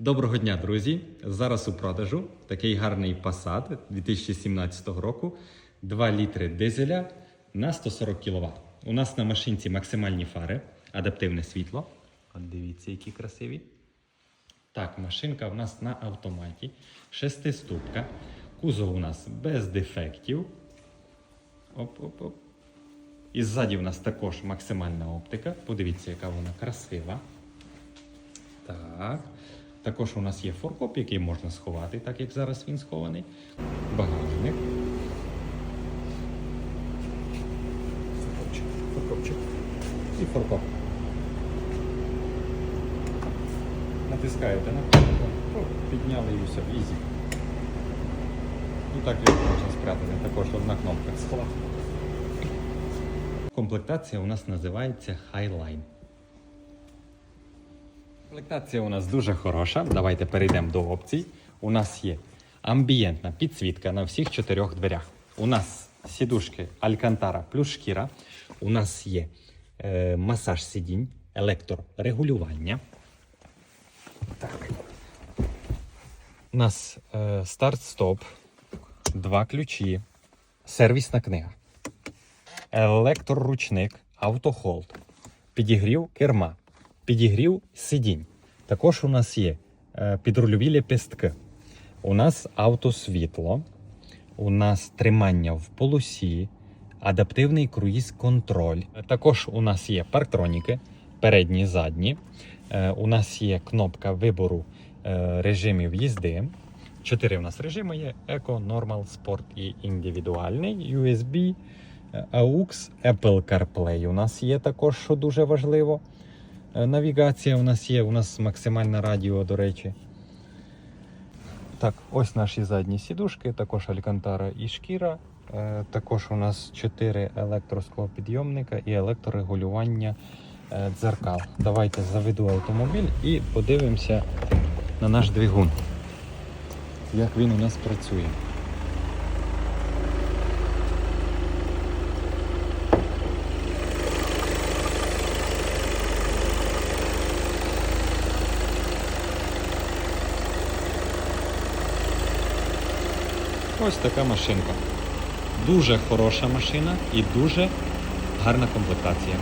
Доброго дня, друзі! Зараз у продажу такий гарний Passat 2017 року. 2 літри дизеля на 140 кВт. У нас на машинці максимальні фари, адаптивне світло. От дивіться, які красиві. Так, машинка у нас на автоматі. Шестиступка. Кузов у нас без дефектів. Оп-оп-оп. І ззаді у нас також максимальна оптика. Подивіться, яка вона красива. Так. Також у нас є форкоп, який можна сховати, так як зараз він схований. Багажник. Форкопчик. Форкопчик. І форкоп. Натискаєте на кнопку, оп, підняли і все, ізі. І так його можна спрятати. Також одна кнопка сховав. Комплектація у нас називається Highline. Комплектація у нас дуже хороша. Давайте перейдемо до опцій. У нас є амбієнтна підсвітка на всіх чотирьох дверях. У нас сідушки Алькантара плюс шкіра. У нас є е, масаж сидінь, електрорегулювання. Так. У нас е, старт-стоп, два ключі, сервісна книга, електроручник, автохолд, підігрів керма, підігрів сидінь. Також у нас є е, підрульові лепестки. У нас автосвітло, у нас тримання в полосі, адаптивний круїз-контроль. Також у нас є парктроніки, передні, задні. Е, У нас є кнопка вибору е, режимів їзди. Чотири у нас режими є: Eco, Normal, Sport і індивідуальний, USB, AUX, Apple CarPlay у нас є також, що дуже важливо. Е, Навігація у нас є, у нас максимальна радіо, до речі. Так, ось наші задні сідушки, також алькантара і шкіра. Е, Також у нас 4 електросклопідйомника і електрорегулювання е, дзеркал. Давайте заведу автомобіль і подивимося на наш двигун. Як він у нас працює. Ось така машинка. Дуже хороша машина і дуже гарна комплектація.